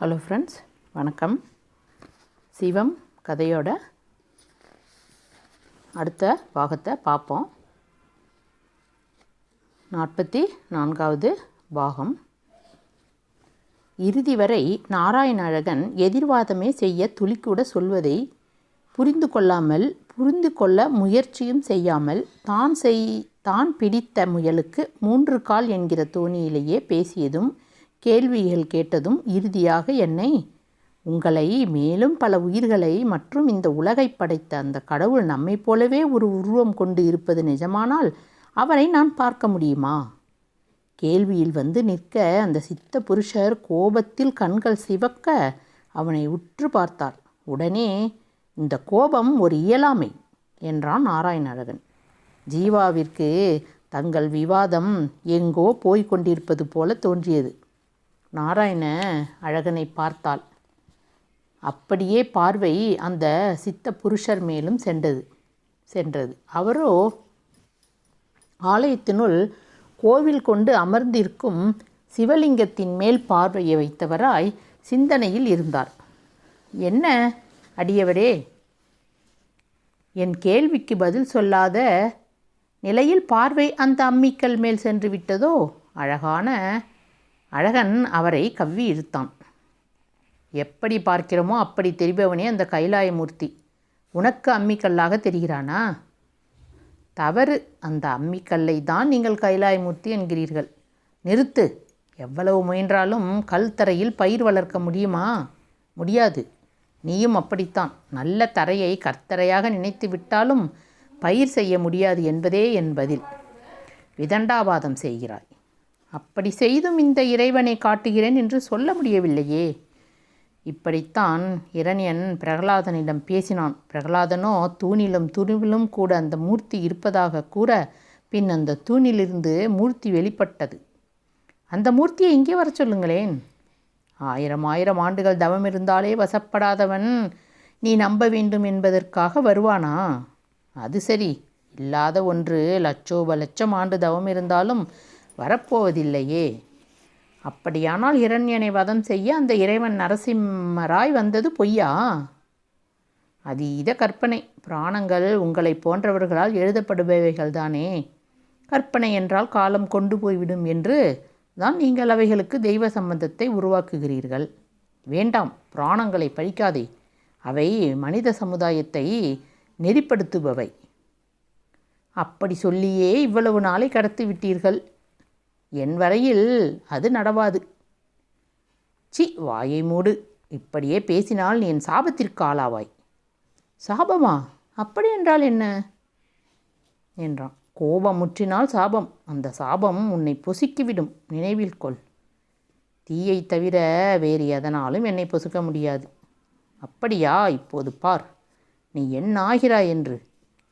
Hello friends வணக்கம். சிவம் கதையோட அடுத்த பாகத்தை பார்ப்போம். நாற்பத்தி நான்காவது பாகம். இறுதி வரை நாராயண அழகன் எதிர்வாதமே செய்ய துளிக்கூட சொல்வதை புரிந்து கொள்ளாமல் புரிந்து கொள்ள முயற்சியும் செய்யாமல் தான் செய் தான் பிடித்த முயலுக்கு மூன்று கால் என்கிற தோணியிலேயே பேசியதும் கேள்விகள் கேட்டதும் இறுதியாக என்னை உங்களை மேலும் பல உயிர்களை மற்றும் இந்த உலகை படைத்த அந்த கடவுள் நம்மைப் போலவே ஒரு உருவம் கொண்டு இருப்பது நிஜமானால் அவரை நான் பார்க்க முடியுமா? கேள்வியில் வந்து நிற்க அந்த சித்த புருஷர் கோபத்தில் கண்கள் சிவக்க அவனை உற்று பார்த்தார். உடனே இந்த கோபம் ஒரு இயலாமை என்றான் நாராயண அழகன் ஜீவாவிற்கு தங்கள் விவாதம் எங்கோ போய்க் கொண்டிருப்பது போல தோன்றியது. நாராயண அழகனை பார்த்தாள். அப்படியே பார்வை அந்த சித்த புருஷர் மேலும் சென்றது சென்றது. அவரோ ஆலயத்தினுள் கோவில் கொண்டு அமர்ந்திருக்கும் சிவலிங்கத்தின் மேல் பார்வையை வைத்தவராய் சிந்தனையில் இருந்தார். என்ன அடியவரே என் கேள்விக்கு பதில் சொல்லாத நிலையில் பார்வை அந்த அம்மிக்கல் மேல் சென்று விட்டதோ? அழகான அழகன் அவரை கவ்வி இழுத்தான். எப்படி பார்க்கிறோமோ அப்படி தெரிபவனே அந்த கைலாயமூர்த்தி. உனக்கு அம்மிக்கல்லாக தெரிகிறானா? தவறு. அந்த அம்மிக்கல்லை தான் நீங்கள் கைலாயமூர்த்தி என்கிறீர்கள். நிறுத்து. எவ்வளவு முயன்றாலும் கல் தரையில் பயிர் வளர்க்க முடியுமா? முடியாது. நீயும் அப்படித்தான். நல்ல தரையை கர்த்தரையாக நினைத்து விட்டாலும் பயிர் செய்ய முடியாது என்பதே என் பதில். விதண்டாவாதம் செய்கிறாய். அப்படி செய்தும் இந்த இறைவனை காட்டுகிறேன் என்று சொல்ல முடியவில்லையே. இப்படித்தான் இரணியன் பிரகலாதனிடம் பேசினான். பிரகலாதனோ தூணிலும் துருவிலும் கூட அந்த மூர்த்தி இருப்பதாக கூற பின் அந்த தூணிலிருந்து மூர்த்தி வெளிப்பட்டது. அந்த மூர்த்தியை இங்கே வர சொல்லுங்களேன். ஆயிரம் ஆயிரம் ஆண்டுகள் தவம் இருந்தாலே வசப்படாதவன் நீ நம்ப வேண்டும் என்பதற்காக வருவானா? அது சரி. இல்லாத ஒன்று லட்சோப லட்சம் ஆண்டு தவம் இருந்தாலும் வரப்போவதில்லையே. அப்படியானால் இரண்யனை வதம் செய்ய அந்த இறைவன் நரசிம்மராய் வந்தது பொய்யா? அதீத கற்பனை. புராணங்கள் உங்களை போன்றவர்களால் எழுதப்படுபவைகள் தானே. கற்பனை என்றால் காலம் கொண்டு போய்விடும் என்று தான் நீங்கள் அவைகளுக்கு தெய்வ சம்பந்தத்தை உருவாக்குகிறீர்கள். வேண்டாம் புராணங்களை பழிக்காதே. அவை மனித சமுதாயத்தை நெறிப்படுத்துபவை. அப்படி சொல்லியே இவ்வளவு நாளை கடத்தி விட்டீர்கள் என் வரையில் அது நடவாது. சி வாயை மூடு. இப்படியே பேசினால் நீ என் சாபத்திற்கு ஆளாவாய். சாபமா? அப்படி என்றால் என்ன? என்றான். கோபம் முற்றினால் சாபம். அந்த சாபம் உன்னை பொசுக்கிவிடும். நினைவில் கொள். தீயை தவிர வேறு எதனாலும் என்னை பொசுக்க முடியாது. அப்படியா? இப்போது பார். நீ என்ன ஆகிறாய் என்று.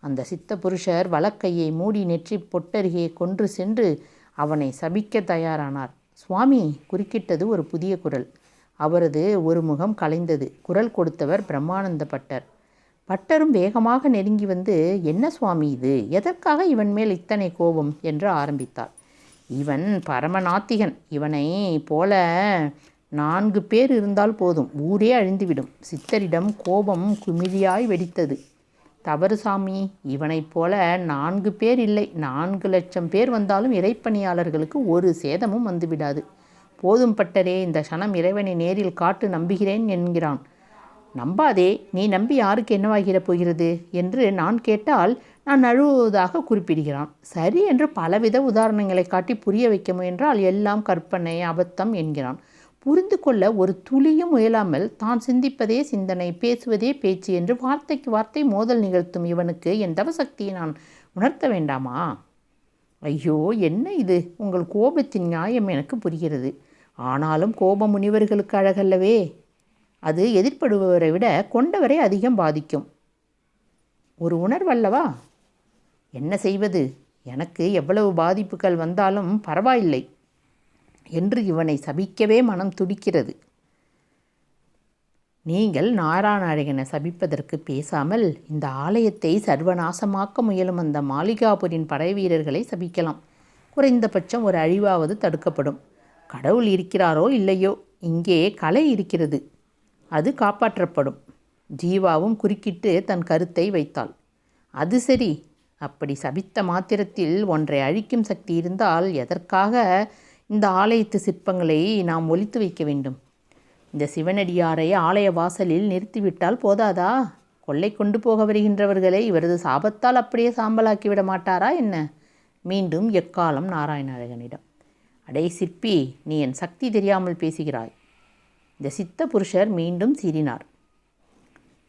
அந்த சித்த புருஷர் வலக்கையை மூடி நெற்றி பொட்டருகே கொன்று சென்று அவனை சபிக்க தயாரானார். சுவாமி குறுக்கிட்டது ஒரு புதிய குரல். அவரது ஒரு முகம் கலைந்தது. குரல் கொடுத்தவர் பிரம்மானந்த பட்டர் பட்டரும் வேகமாக நெருங்கி வந்து என்ன சுவாமி இது? எதற்காக இவன் மேல் இத்தனை கோபம்? என்று ஆரம்பித்தார். இவன் பரமநாத்திகன். இவனை போல நான்கு பேர் இருந்தால் போதும். ஊரே அழிந்துவிடும். சித்தரிடம் கோபம் குமிழியாய் வெடித்தது. தவறு சாமி. இவனைப் போல நான்கு பேர் இல்லை. நான்கு லட்சம் பேர் வந்தாலும் இறைப்பணியாளர்களுக்கு ஒரு சேதமும் வந்துவிடாது. போதும் பட்டரே இந்த சனம் இறைவனை நேரில் காட்டு நம்புகிறேன் என்கிறான். நம்பாதே நீ நம்பி யாருக்கு என்னவாகிற போகிறது? என்று நான் கேட்டால் நான் அழுவதாக குறிப்பிடுகிறான். சரி என்று பலவித உதாரணங்களை காட்டி புரிய வைக்க முயன்றால் எல்லாம் கற்பனை அபத்தம் என்கிறான். புரிந்து கொள்ள ஒரு துளியும் முயலாமல் தான் சிந்திப்பதே சிந்தனை பேசுவதே பேச்சு என்று வார்த்தைக்கு வார்த்தை மோதல் நிகழ்த்தும் இவனுக்கு என் தவசக்தியை நான் உணர்த்த வேண்டாமா? ஐயோ என்ன இது? உங்கள் கோபத்தின் நியாயம் எனக்கு புரிகிறது. ஆனாலும் கோபம் முனிவர்களுக்கு அழகல்லவே. அது எதிர்ப்படுபவரை விட கொண்டவரை அதிகம் பாதிக்கும். ஒரு உணர்வல்லவா? என்ன செய்வது? எனக்கு எவ்வளவு பாதிப்புகள் வந்தாலும் பரவாயில்லை. என்று இவனை சபிக்கவே மனம் துடிக்கிறது. நீங்கள் நாராநாயகனை சபிப்பதற்கு பேசாமல் இந்த ஆலயத்தை சர்வநாசமாக்க முயலும் அந்த மாளிகாபுரின் படை வீரர்களை சபிக்கலாம். குறைந்தபட்சம் ஒரு அழிவாவது தடுக்கப்படும். கடவுள் இருக்கிறாரோ இல்லையோ இங்கே கலை இருக்கிறது. அது காப்பாற்றப்படும். ஜீவாவும் குறுக்கிட்டு தன் கருத்தை வைத்தாள். அது சரி. அப்படி சபித்த மாத்திரத்தில் ஒன்றை அழிக்கும் சக்தி இருந்தால் எதற்காக இந்த ஆலயத்து சிற்பங்களை நாம் ஒழித்து வைக்க வேண்டும். இந்த சிவனடியாரை ஆலய வாசலில் நிறுத்திவிட்டால் போதாதா? கொள்ளை கொண்டு போக வருகின்றவர்களை இவரது சாபத்தால் அப்படியே சாம்பலாக்கி விட மாட்டாரா என்ன? மீண்டும் எக்காலம் நாராயண அழகனிடம் அடே சிற்பி நீ என் சக்தி தெரியாமல் பேசுகிறாய். இந்த சித்த புருஷர் மீண்டும் சீறினார்.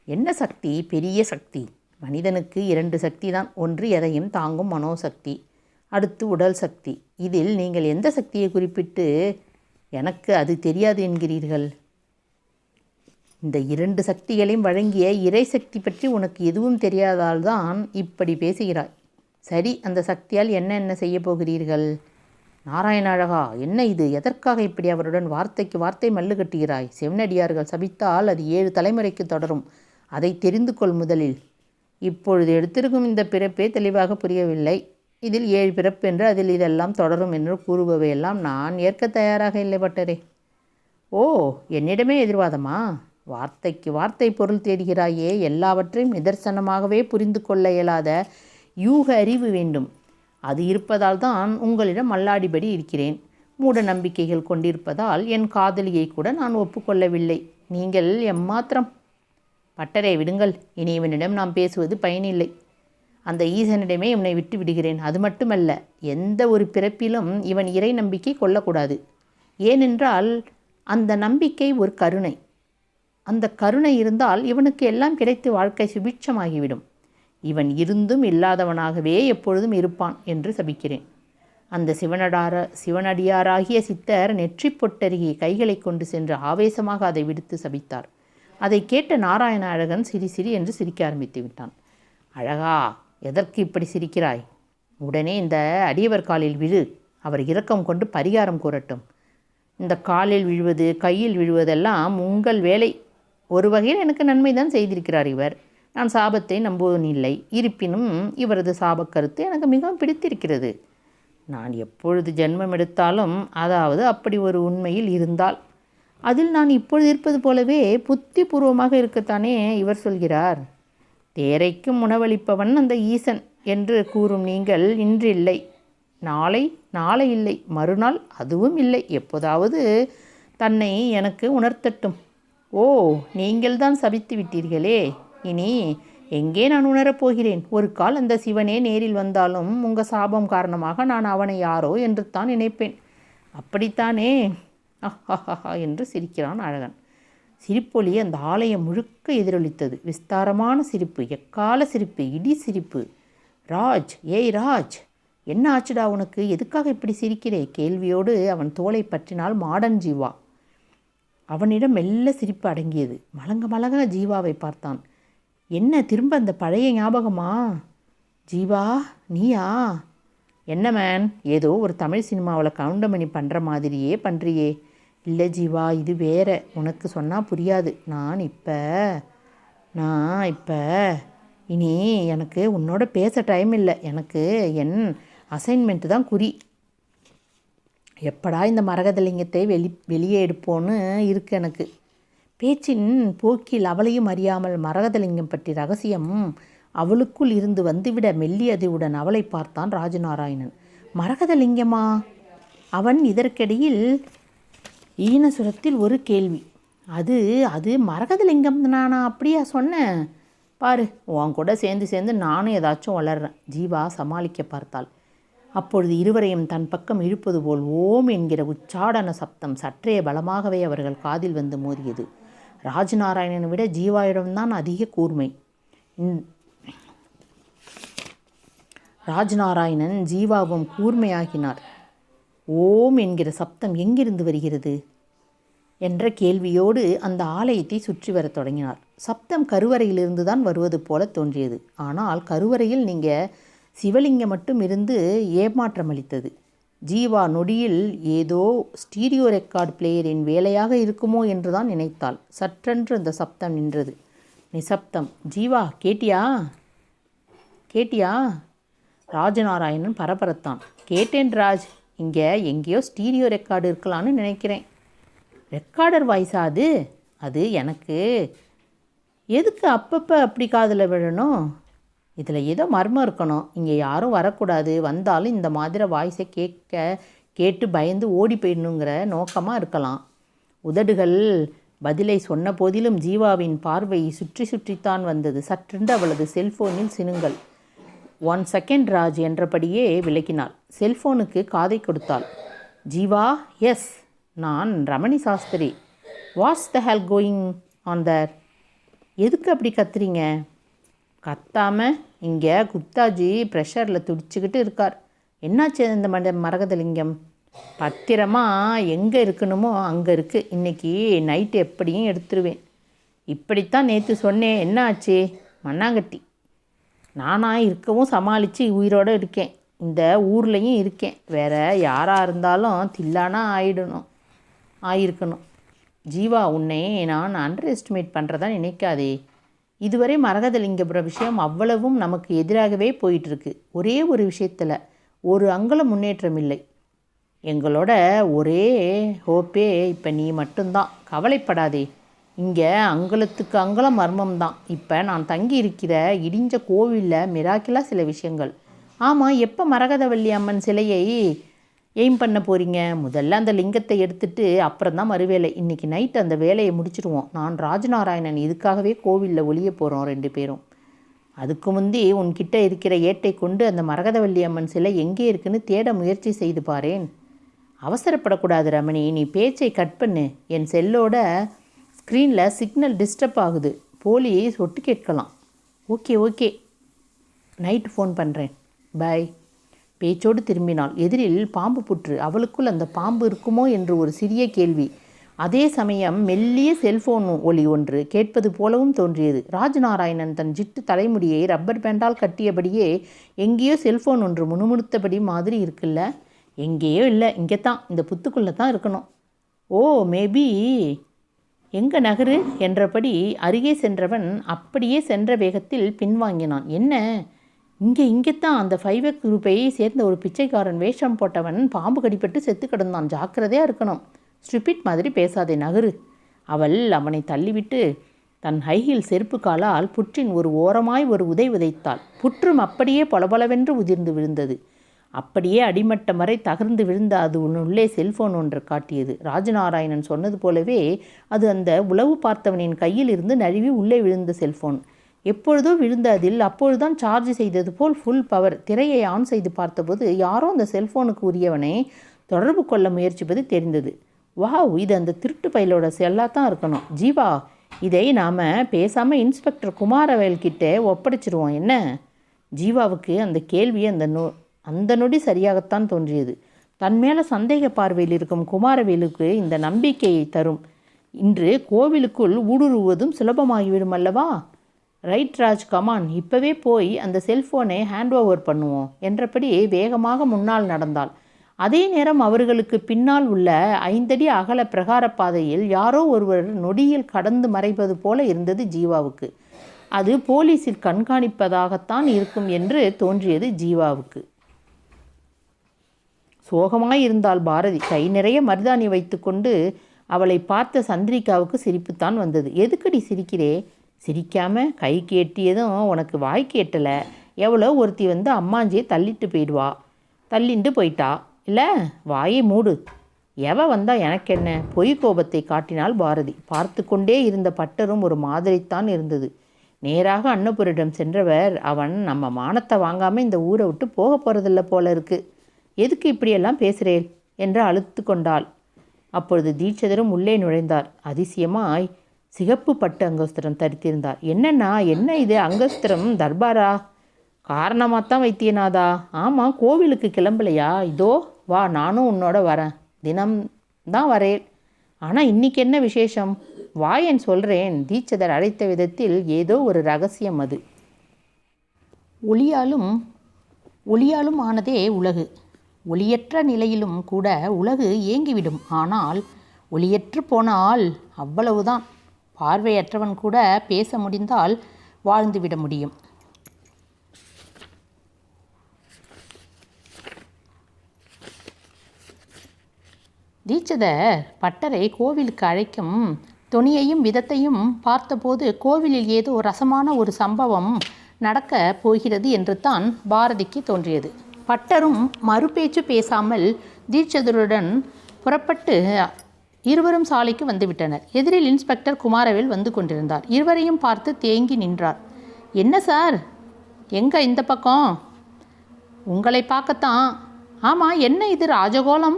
என்ன சக்தி? பெரிய சக்தி. மனிதனுக்கு இரண்டு சக்தி தான் ஒன்று எதையும் தாங்கும் மனோசக்தி. அடுத்து உடல் சக்தி. இதில் நீங்கள் எந்த சக்தியை குறிப்பிட்டு எனக்கு அது தெரியாது என்கிறீர்கள்? இந்த இரண்டு சக்திகளையும் வழங்கிய இறை சக்தி பற்றி உனக்கு எதுவும் தெரியாதால் தான் இப்படி பேசுகிறாய். சரி அந்த சக்தியால் என்ன என்ன செய்ய போகிறீர்கள்? நாராயண அழகா என்ன இது? எதற்காக இப்படி அவருடன் வார்த்தைக்கு வார்த்தை மல்லு கட்டுகிறாய்? செவனடியார்கள் சபித்தால் அது ஏழு தலைமுறைக்கு தொடரும். அதை தெரிந்து கொள் முதலில். இப்பொழுது எடுத்திருக்கும் இந்த பிறப்பே தெளிவாக புரியவில்லை. இதில் ஏழு பிறப்பு என்று அதில் இதெல்லாம் தொடரும் என்று கூறுபவையெல்லாம் நான் ஏற்க தயாராக இல்லை பட்டரே. ஓ என்னிடமே எதிர்வாதமா? வார்த்தைக்கு வார்த்தை பொருள் தேடுகிறாயே எல்லாவற்றையும் நிதர்சனமாகவே புரிந்து கொள்ள இயலாத யூக அறிவு வேண்டும். அது இருப்பதால் தான் உங்களிடம் மல்லாடிபடி இருக்கிறேன். மூட நம்பிக்கைகள் கொண்டிருப்பதால் என் காதலியை கூட நான் ஒப்புக்கொள்ளவில்லை. நீங்கள் எம்மாத்திரம்? பட்டரை விடுங்கள். இனி இவனிடம் நாம் பேசுவது பயனில்லை. அந்த ஈசனிடமே இவனை விட்டு விடுகிறேன். அது மட்டுமல்ல எந்த ஒரு பிறப்பிலும் இவன் இறை நம்பிக்கை கொள்ளக்கூடாது. ஏனென்றால் அந்த நம்பிக்கை ஒரு கருணை. அந்த கருணை இருந்தால் இவனுக்கு எல்லாம் கிடைத்து வாழ்க்கை சுபிட்சமாகிவிடும். இவன் இருந்தும் இல்லாதவனாகவே எப்பொழுதும் இருப்பான் என்று சபிக்கிறேன். அந்த சிவனடார சிவனடியாராகிய சித்தர் நெற்றி பொட்டருகே கைகளை கொண்டு சென்று ஆவேசமாக அதை விடுத்து சபித்தார். அதை கேட்ட நாராயண அழகன் சிரி சிரி என்று சிரிக்க ஆரம்பித்து விட்டான். அழகா எதற்கு இப்படி சிரிக்கிறாய்? உடனே இந்த அடியவர் காலில் விழு. அவர் இரக்கம் கொண்டு பரிகாரம் கூறட்டும். இந்த காலில் விழுவது கையில் விழுவதெல்லாம் உங்கள் வேலை. ஒரு வகையில் எனக்கு நன்மை தான் செய்திருக்கிறார் இவர். நான் சாபத்தை நம்புவதில்லை இருப்பினும் இவரது சாபக் கருத்து எனக்கு மிகவும் பிடித்திருக்கிறது. நான் எப்பொழுது ஜென்மம் எடுத்தாலும் அதாவது அப்படி ஒரு உண்மையில் இருந்தால். அதில் நான் இப்பொழுது இருப்பது போலவே புத்திபூர்வமாக இருக்கத்தானே இவர் சொல்கிறார். தேரைக்கும் உணவளிப்பவன் அந்த ஈசன் என்று கூறும் நீங்கள் இன்று இல்லை நாளை நாளை இல்லை. மறுநாள் அதுவும் இல்லை. எப்போதாவது தன்னை எனக்கு உணர்த்தட்டும். ஓ நீங்கள்தான் சபித்து விட்டீர்களே. இனி எங்கே நான் உணரப் போகிறேன்? ஒரு கால் அந்த சிவனே நேரில் வந்தாலும் உங்கள் சாபம் காரணமாக நான் அவனை யாரோ என்று தான் நினைப்பேன். அப்படித்தானே? அஹ்ஹஹா என்று சிரிக்கிறான் அழகன். சிரிப்பொலி அந்த ஆலயம் முழுக்க எதிரொலித்தது. விஸ்தாரமான சிரிப்பு எக்கால சிரிப்பு இடி சிரிப்பு. ராஜ் ஏய் ராஜ் என்ன ஆச்சுடா உனக்கு? எதுக்காக இப்படி சிரிக்கிறே? கேள்வியோடு அவன் தோலை பற்றினால் மாடன் ஜீவா. அவனிடம் மெல்ல சிரிப்பு அடங்கியது. மலங்க மலங்க ஜீவாவை பார்த்தான். என்ன திரும்ப அந்த பழைய ஞாபகமா? ஜீவா நீயா? என்ன மேன்? ஏதோ ஒரு தமிழ் சினிமாவில் கவுண்டமணி பண்ணுற மாதிரியே பண்ணுறியே இல்லை ஜீவா இது வேற. உனக்கு சொன்னால் புரியாது. நான் இப்போ நான் இப்போ இனி எனக்கு உன்னோட பேச டைம் இல்லை. எனக்கு என் அசைன்மெண்ட்டு தான் குறி. எப்படா இந்த மரகதலிங்கத்தை வெளி வெளியே எடுப்போன்னு இருக்கு எனக்கு. பேச்சின் போக்கில் அவளையும் அறியாமல் மரகதலிங்கம் பற்றி ரகசியம் அவளுக்குள் இருந்து வந்துவிட மெல்லியதுவுடன் அவளை பார்த்தான் ராஜநாராயணன். மரகதலிங்கமா அவன் இதற்கிடையில் ஈனசுரத்தில் ஒரு கேள்வி. அது அது மரகதலிங்கம் நானா அப்படியா சொன்னேன் பாரு உன் கூட சேர்ந்து சேர்ந்து நானும் ஏதாச்சும் வளர்றேன். ஜீவா சமாளிக்க பார்த்தாள். அப்பொழுது இருவரையும் தன் பக்கம் இழுப்பது போல் ஓம் என்கிற உச்சாடன சப்தம் சற்றே பலமாகவே அவர்கள் காதில் வந்து மோதியது. ராஜநாராயணனை விட ஜீவாயிடம்தான் அதிக கூர்மை. ராஜநாராயணன் ஜீவாவும் கூர்மையாகினார். ஓம் என்கிற சப்தம் எங்கிருந்து வருகிறது? என்ற கேள்வியோடு அந்த ஆலயத்தை சுற்றி வரத் தொடங்கினார். சப்தம் கருவறையிலிருந்து தான் வருவது போல தோன்றியது. ஆனால் கருவறையில் நீங்கள் சிவலிங்கம் மட்டும் இருந்து ஏமாற்றம் அளித்தது. ஜீவா நொடியில் ஏதோ ஸ்டீரியோ ரெக்கார்ட் பிளேயரின் வேலையாக இருக்குமோ என்று தான் நினைத்தாள். சற்றென்று அந்த சப்தம் நின்றது. நிசப்தம். ஜீவா கேட்டியா? கேட்டியா? ராஜநாராயணன் பரபரத்தான். கேட்டேன் ராஜ். இங்கே எங்கேயோ ஸ்டீரியோ ரெக்கார்டு இருக்கலான்னு நினைக்கிறேன். ரெக்கார்டர் வாய்ஸா அது அது எனக்கு எதுக்கு அப்பப்போ அப்படி காதில் விழணும்? இதில் ஏதோ மர்மம் இருக்கணும். இங்கே யாரும் வரக்கூடாது. வந்தாலும் இந்த மாதிரி வாய்ஸை கேட்க கேட்டு பயந்து ஓடி போயிடணுங்கிற நோக்கமாக இருக்கலாம். உதடுகள் பதிலை சொன்ன போதிலும் ஜீவாவின் பார்வை சுற்றி சுற்றித்தான் வந்தது. சற்றென்று அவளது செல்போனில் சினுங்கள். ஒன் செகண்ட் ராஜ் என்றபடியே விளக்கினாள் செல்போனுக்கு காதை கொடுத்தாள். ஜீவா எஸ் நான் Ramani Sastri. What's the hell going on there எதுக்கு அப்படி கத்துறீங்க? கத்தாமல் இங்கே குப்தாஜி ப்ரெஷரில் துடிச்சுக்கிட்டு இருக்கார். என்னாச்சு இந்த மண்ட மரகதலிங்கம்? பத்திரமாக எங்கே இருக்கணுமோ அங்கே இருக்குது இன்றைக்கி நைட்டு எப்படியும் எடுத்துருவேன். இப்படித்தான் நேற்று சொன்னேன். என்ன ஆச்சு மண்ணாங்கட்டி. நானாக இருக்கவும் சமாளித்து உயிரோடு இருக்கேன். இந்த ஊர்லேயும் இருக்கேன். வேறு யாராக இருந்தாலும் தில்லானா ஆயிடணும். ஆயிருக்கணும். ஜீவா உன்னை நான் அண்டர் எஸ்டிமேட் பண்ணுறதா நினைக்காதே. இதுவரை மரகதலிங்கபுர விஷயம் அவ்வளவும் நமக்கு எதிராகவே போயிட்டுருக்கு. ஒரே ஒரு விஷயத்தில் ஒரு அங்குல முன்னேற்றம் இல்லை. எங்களோட ஒரே ஹோப்பே இப்போ நீ மட்டும்தான். கவலைப்படாதே. இங்கே அங்குலத்துக்கு அங்குலம் மர்மம் தான். இப்போ நான் தங்கி இருக்கிற இடிஞ்ச கோவிலில் மிராக்கிலாக சில விஷயங்கள். ஆமாம் எப்போ மரகதவல்லி அம்மன் சிலையை எய்ம் பண்ண போகிறீங்க முதல்ல அந்த லிங்கத்தை எடுத்துட்டு அப்புறம் தான் மறுவேலை. இன்றைக்கி நைட் அந்த வேலையை முடிச்சிடுவோம் நான் ராஜநாராயணன் இதுக்காகவே கோவிலில் ஒளிய போகிறோம் ரெண்டு பேரும். அதுக்கு முந்தி உன்கிட்ட இருக்கிற ஏட்டை கொண்டு அந்த மரகதவல்லி அம்மன் சிலை எங்கே இருக்குன்னு தேட முயற்சி செய்து பாரேன். அவசரப்படக்கூடாது ரமணி நீ பேச்சை கட் பண்ணு. என் செல்லோட ஸ்க்ரீனில் சிக்னல் டிஸ்டர்ப் ஆகுது. போலீஸ் ஒட்டு கேட்கலாம். Okay okay. நைட்டு ஃபோன் பண்ணுறேன் பை பேச்சோடு திரும்பினாள். எதிரில் பாம்பு புற்று. அவளுக்குள் அந்த பாம்பு இருக்குமோ? என்று ஒரு சிறிய கேள்வி. அதே சமயம் மெல்லிய செல்போன் ஒலி ஒன்று கேட்பது போலவும் தோன்றியது. ராஜநாராயணன் தன் ஜிட்டு தலைமுடியை ரப்பர் பேண்டால் கட்டியபடியே எங்கேயோ செல்போன் ஒன்று முணுமுணுத்தபடி மாதிரி இருக்குல்ல? எங்கேயோ இல்லை. இங்கே தான் இந்த புத்துக்குள்ளே தான் இருக்கணும். ஓ மேபி எங்க நகரு? என்றபடி அருகே சென்றவன் அப்படியே சென்ற வேகத்தில் பின்வாங்கினான். என்ன? இங்கே இங்கே தான் அந்த ஃபைவ் எக் குரூப்பை சேர்ந்த ஒரு பிச்சைக்காரன் வேஷம் போட்டவன் பாம்பு கடிப்பட்டு செத்து கிடந்தான். ஜாக்கிரதையாக இருக்கணும். ஸ்ட்ரிபிட் மாதிரி பேசாதே நகரு. அவள் அவனை தள்ளிவிட்டு தன் ஹைஹில் செருப்பு காலால் புற்றின் ஒரு ஓரமாய் ஒரு உதை உதைத்தாள். புற்றும் அப்படியே பொலபொலவென்று உதிர்ந்து விழுந்தது. அப்படியே அடிமட்டம் வரை தகர்ந்து விழுந்த அது உள்ளே செல்போன் ஒன்று காட்டியது. ராஜநாராயணன் சொன்னது போலவே அது அந்த உளவு பார்த்தவனின் கையில் இருந்து நழுவி உள்ளே விழுந்த செல்போன் எப்பொழுதோ விழுந்த அதில் அப்பொழுதுதான் சார்ஜ் செய்தது போல் ஃபுல் பவர் திரையை ஆன் செய்து பார்த்தபோது யாரோ அந்த செல்போனுக்கு உரியவனை தொடர்பு கொள்ள முயற்சிப்பது தெரிந்தது. வாவ் இது அந்த திருட்டு பயிலோட செல்லாக தான் இருக்கணும். ஜீவா இதை நாம் பேசாமல் இன்ஸ்பெக்டர் குமாரவேல் கிட்டே ஒப்படைச்சிருவோம். என்ன? ஜீவாவுக்கு அந்த கேள்வி அந்த நொ அந்த நொடி சரியாகத்தான் தோன்றியது. தன் மேலே சந்தேக பார்வையில் இருக்கும் குமாரவேலுக்கு இந்த நம்பிக்கையை தரும். இன்று கோவிலுக்குள் ஊடுருவதும் சுலபமாகிவிடும் அல்லவா? ரைட் ராஜ் கமான் இப்போவே போய் அந்த செல்ஃபோனை ஹேண்ட் ஓவர் பண்ணுவோம் என்றபடி வேகமாக முன்னால் நடந்தாள். அதே நேரம் அவர்களுக்கு பின்னால் உள்ள ஐந்தடி அகல பிரகார பாதையில் யாரோ ஒருவர் நொடியில் கடந்து மறைப்பது போல இருந்தது ஜீவாவுக்கு. அது போலீஸில் கண்காணிப்பதாகத்தான் இருக்கும் என்று தோன்றியது ஜீவாவுக்கு. சோகமாய் இருந்தால் பாரதி. கை நிறைய மருதாணி வைத்துக்கொண்டு அவளை பார்த்த சந்திரிகாவுக்கு சிரிப்புத்தான் வந்தது. எதுக்கடி சிரிக்கிறே? சிரிக்காம கை கேட்டியதும் உனக்கு வாய் கேட்டலை. எவ்வளோ ஒருத்தி வந்து அம்மாஞ்சியை தள்ளிட்டு போயிடுவா. தள்ளிண்டு போயிட்டா. இல்லை வாயை மூடு. எவ வந்தா எனக்கு என்ன பொய் கோபத்தை காட்டினால் பாரதி. பார்த்து கொண்டே இருந்த பட்டரும் ஒரு மாதிரித்தான் இருந்தது. நேராக அன்னபுரிடம் சென்றவர் அவன் நம்ம மானத்தை வாங்காமல் இந்த ஊரை விட்டு போக போகிறதில்ல போல இருக்கு. எதுக்கு இப்படியெல்லாம் பேசுகிறேன் என்று அழுத்து கொண்டாள். அப்பொழுது தீட்சதரும் உள்ளே நுழைந்தார். அதிசயமாய் சிகப்பு பட்டு அங்கஸ்திரம் தரித்திருந்தார். என்னன்னா என்ன இது? அங்கஸ்திரம் தர்பாரா? காரணமாக தான் வைத்தியநாதா? ஆமாம் கோவிலுக்கு கிளம்பலையா? இதோ வா நானும் உன்னோட வரேன். தினம் தான் வரேன். ஆனால் இன்றைக்கி என்ன விசேஷம்? வாயன் சொல்கிறேன் தீட்சிதர் அழைத்த விதத்தில் ஏதோ ஒரு ரகசியம் அது. ஒளியாலும் ஒளியாலும் ஆனதே உலகு. ஒளியற்ற நிலையிலும் கூட உலகு ஏங்கிவிடும். ஆனால் ஒளியற்று போனால் அவ்வளவுதான். பார்வையற்றவன் கூட பேச முடிந்தால் வாழ்ந்துவிட முடியும். தீட்சிதர் பட்டரை கோவிலுக்கு அழைக்கும் தொனியையும் விதத்தையும் பார்த்தபோது கோவிலில் ஏதோ ரசமான ஒரு சம்பவம் நடக்க போகிறது என்று தான் பாரதிக்கு தோன்றியது. பட்டரும் மறுபேச்சு பேசாமல் தீட்சிதருடன் புறப்பட்டு இருவரும் சாலைக்கு வந்துவிட்டனர். எதிரில் இன்ஸ்பெக்டர் குமாரவேல் வந்து கொண்டிருந்தார். இருவரையும் பார்த்து தேங்கி நின்றார். என்ன சார்? எங்க இந்த பக்கம்? உங்களை பார்க்கத்தான். ஆமாம் என்ன இது ராஜகோலம்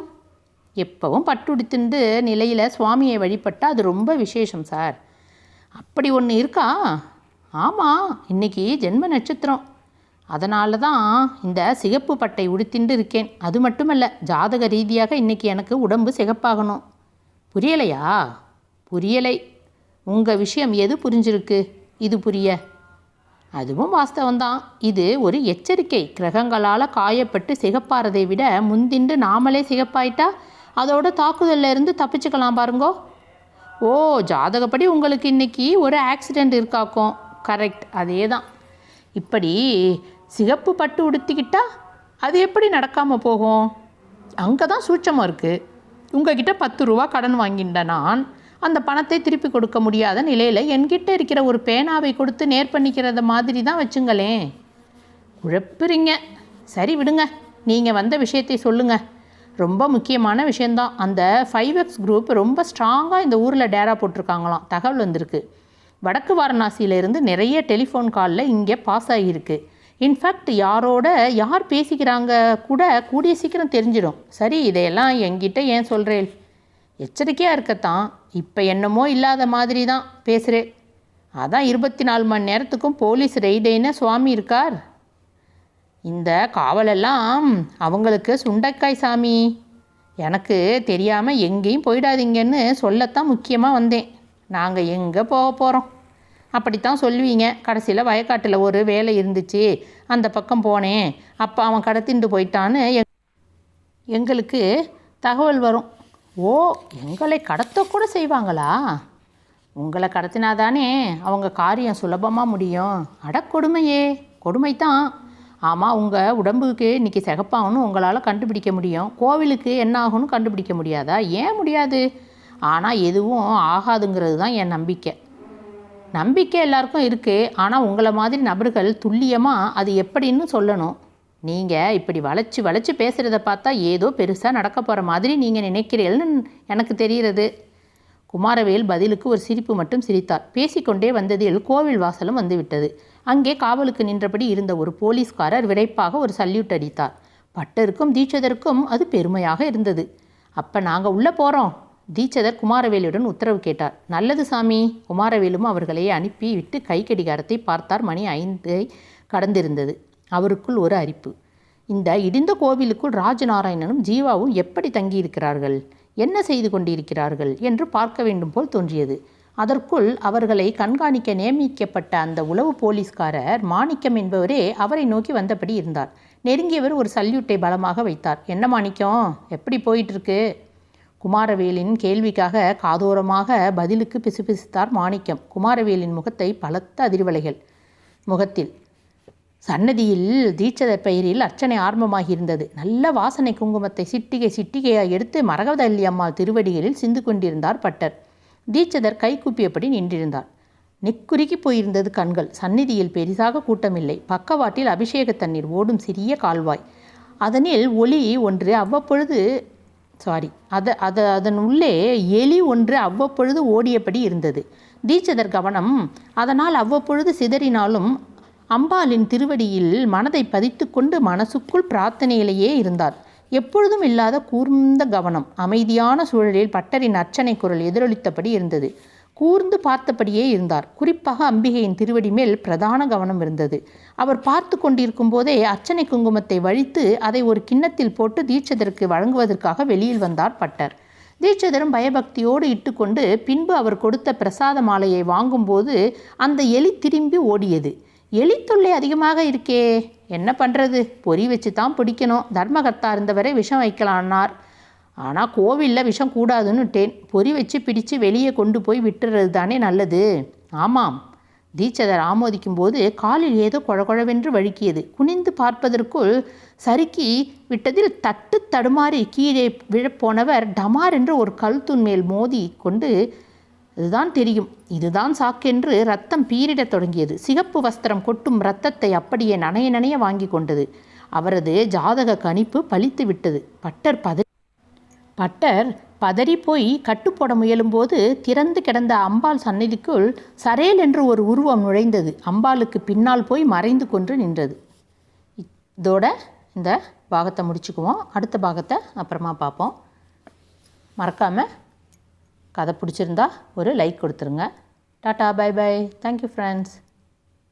எப்பவும் பட்டுடுத்துண்டு நிலையில் சுவாமியை வழிபட்டால் அது ரொம்ப விசேஷம் சார். அப்படி ஒன்று இருக்கா? ஆமாம் இன்னைக்கு ஜென்ம நட்சத்திரம். அதனால தான் இந்த சிகப்பு பட்டை உடுத்திண்டு இருக்கேன். அது மட்டுமல்ல ஜாதக ரீதியாக இன்னைக்கு எனக்கு உடம்பு சிகப்பாகணும். புரியலையா? புரியலை. உங்கள் விஷயம் எது புரிஞ்சிருக்கு? இது புரிய. அதுவும் வாஸ்தவம்தான். இது ஒரு எச்சரிக்கை. கிரகங்களால் காயப்பட்டு சிகப்பாறதை விட முந்திண்டு நாமளே சிகப்பாயிட்டா அதோட தாக்குதல்ல இருந்து தப்பிச்சுக்கலாம் பாருங்கோ. ஓ ஜாதகப்படி உங்களுக்கு இன்னைக்கு ஒரு ஆக்சிடெண்ட் இருக்காக்கும் கரெக்ட் அதே தான் இப்படி சிகப்பு பட்டு உடுத்திக்கிட்டா அது எப்படி நடக்காமல் போகும்? அங்கே தான் சூட்சமாக இருக்குது உங்ககிட்ட பத்து ரூபா கடன் வாங்கிட்ட நான். அந்த பணத்தை திருப்பி கொடுக்க முடியாத நிலையில் என்கிட்ட இருக்கிற ஒரு பேனாவை கொடுத்து நேர் பண்ணிக்கிறத மாதிரி தான் வச்சுங்களேன். குழப்புறீங்க. சரி விடுங்க. நீங்கள் வந்த விஷயத்தை சொல்லுங்க. ரொம்ப முக்கியமான விஷயந்தான் அந்த ஃபைவ் எக்ஸ் குரூப் ரொம்ப ஸ்ட்ராங்காக இந்த ஊரில் டேரா போட்டிருக்காங்களாம். தகவல் வந்திருக்கு. வடக்கு வாரணாசியிலேருந்து நிறைய டெலிஃபோன் காலில் இங்கே பாஸ் ஆகியிருக்கு. இன்ஃபேக்ட் யாரோட யார் பேசிக்கிறாங்க கூட கூடிய சீக்கிரம் தெரிஞ்சிடும். சரி இதையெல்லாம் என்கிட்ட ஏன் சொல்கிறேன் எச்சரிக்கையாக இருக்கத்தான். இப்போ என்னமோ இல்லாத மாதிரி தான் பேசுகிறேன் அதான் இருபத்தி நாலு மணி நேரத்துக்கும் போலீஸ் ரெய்டேன்னு சுவாமி இருக்கார். இந்த காவலெல்லாம் அவங்களுக்கு சுண்டைக்காய் சாமி. எனக்கு தெரியாமல் எங்கேயும் போயிடாதீங்கன்னு சொல்லத்தான் முக்கியமாக வந்தேன். நாங்கள் எங்கே போக போகிறோம் அப்படித்தான் சொல்லுவீங்க. கடைசியில் வயக்காட்டில் ஒரு வேலை இருந்துச்சு. அந்த பக்கம் போனேன். அப்போ அவன் கடத்திண்டு போயிட்டான்னு எங்- எங்களுக்கு தகவல் வரும். ஓ எங்களை கடத்தக்கூட செய்வாங்களா? உங்களை கடத்தினாதானே அவங்க காரியம் சுலபமாக முடியும். அட கொடுமையே. கொடுமை தான் ஆமாம் உங்கள் உடம்புக்கு இன்றைக்கி சிகப்பாகணும் உங்களால் கண்டுபிடிக்க முடியும். கோவிலுக்கு என்ன ஆகும்னு கண்டுபிடிக்க முடியாதா? ஏன் முடியாது? ஆனால் எதுவும் ஆகாதுங்கிறது தான் என் நம்பிக்கை. நம்பிக்கை எல்லாருக்கும் இருக்குது ஆனால் உங்களை மாதிரி நபர்கள் துல்லியமாக அது எப்படின்னு சொல்லணும். நீங்கள் இப்படி வளைச்சி வளைச்சி பேசுகிறத பார்த்தா ஏதோ பெருசாக நடக்க போகிற மாதிரி நீங்கள் நினைக்கிறீர்கள்னு எனக்கு தெரிகிறது. குமாரவேல் பதிலுக்கு ஒரு சிரிப்பு மட்டும் சிரித்தார். பேசிக்கொண்டே வந்ததில் கோவில் வாசலும் வந்துவிட்டது. அங்கே காவலுக்கு நின்றபடி இருந்த ஒரு போலீஸ்காரர் விரைப்பாக ஒரு சல்யூட் அடித்தார். பட்டருக்கும் தீட்சதருக்கும் அது பெருமையாக இருந்தது. அப்போ நாங்கள் உள்ளே போகிறோம் தீட்சதர் குமாரவேலுடன் உத்தரவு கேட்டார். நல்லது சாமி. குமாரவேலும் அவர்களை அனுப்பி விட்டு கை கடிகாரத்தை பார்த்தார். மணி ஐந்தை கடந்திருந்தது. அவருக்குள் ஒரு அரிப்பு. இந்த இடிந்த கோவிலுக்குள் ராஜநாராயணனும் ஜீவாவும் எப்படி தங்கியிருக்கிறார்கள்? என்ன செய்து கொண்டிருக்கிறார்கள்? என்று பார்க்க வேண்டும் போல் தோன்றியது. அதற்குள் அவர்களை கண்காணிக்க நியமிக்கப்பட்ட அந்த உளவு போலீஸ்காரர் மாணிக்கம் என்பவரே அவரை நோக்கி வந்தபடி இருந்தார். நெருங்கியவர் ஒரு சல்யூட்டை பலமாக வைத்தார். என்ன மாணிக்கம்? எப்படி போயிட்டுருக்கு குமாரவேலின் கேள்விக்காக காதோரமாக பதிலுக்கு பிசுபிசுத்தார் மாணிக்கம். குமாரவேலின் முகத்தை பலத்த அதிர்வலைகள். முகத்தில் சன்னதியில் தீட்சதர் பெயரில் அர்ச்சனை ஆரம்பமாகியிருந்தது. நல்ல வாசனை குங்குமத்தை சிட்டிகை சிட்டிகையாக எடுத்து மரகதல்லி அம்மாள் திருவடிகளில் சிந்து கொண்டிருந்தார் பட்டர். தீட்சதர் கைகூப்பியபடி நின்றிருந்தார். நெக்குருகி போயிருந்தது கண்கள். சந்நிதியில் பெரிதாக கூட்டமில்லை. பக்கவாட்டில் அபிஷேக தண்ணீர் ஓடும் சிறிய கால்வாய். அதனில் ஒளி ஒன்று அவ்வப்பொழுது சாரி அது அது அதன் உள்ளே எலி ஒன்று அவ்வப்பொழுது ஓடியபடி இருந்தது. தீட்சதர் கவனம் அதனால் அவ்வப்பொழுது சிதறினாலும் அம்பாளின் திருவடியில் மனதை பதித்துக்கொண்டு மனசுக்குள் பிரார்த்தனையிலேயே இருந்தார். எப்பொழுதும் இல்லாத கூர்ந்த கவனம் அமைதியான சூழலில் பட்டரின் அர்ச்சனை குரல் எதிரொலித்தபடி இருந்தது. கூர்ந்து பார்த்தபடியே இருந்தார். குறிப்பாக அம்பிகையின் திருவடி மேல் பிரதான கவனம் இருந்தது. அவர் பார்த்து கொண்டிருக்கும் போதே அர்ச்சனை குங்குமத்தை வழித்து அதை ஒரு கிண்ணத்தில் போட்டு தீட்சதருக்கு வழங்குவதற்காக வெளியில் வந்தார் பட்டர். தீட்சதரும் பயபக்தியோடு இட்டுக்கொண்டு பின்பு அவர் கொடுத்த பிரசாத மாலையை வாங்கும்போது அந்த எலி திரும்பி ஓடியது. எலி தொல்லை அதிகமாக இருக்கே என்ன பண்ணுறது பொறி வச்சு தான் பிடிக்கணும். தர்மகர்த்தா இருந்தவரை விஷம் வைக்கலான்னார். ஆனால் கோவிலில் விஷம் கூடாதுன்னுட்டேன். பொறி வச்சு பிடிச்சு வெளியே கொண்டு போய் விட்டுறது தானே நல்லது. ஆமாம். தீட்சதர் ஆமோதிக்கும் போது காலில் ஏதோ குழகுழவென்று வழுக்கியது. குனிந்து பார்ப்பதற்குள் சறுக்கி விட்டதில் தட்டு தடுமாறி கீழே விழப்போனவர் டமார் என்று ஒரு கல் தூண் மேல் மோதி கொண்டு இதுதான் தெரியும். இதுதான் சாக்கென்று ரத்தம் பீரிடத் தொடங்கியது. சிகப்பு வஸ்திரம் கொட்டும் ரத்தத்தை அப்படியே நனைய நனைய வாங்கி கொண்டது. அவரது ஜாதக கணிப்பு பலித்து விட்டது பட்டர் பத பட்டர் பதறி போய் கட்டுப்போட முயலும்போது திறந்து கிடந்த அம்பாள் சந்நிதிக்குள் சரேல் என்று ஒரு உருவம் நுழைந்தது. அம்பாளுக்கு பின்னால் போய் மறைந்து கொண்டு நின்றது. இதோட இந்த பாகத்தை முடிச்சுக்குவோம். அடுத்த பாகத்தை அப்புறமா பார்ப்போம். மறக்காமல் கதை பிடிச்சிருந்தா ஒரு லைக் கொடுத்துருங்க. Tata bye bye thank you friends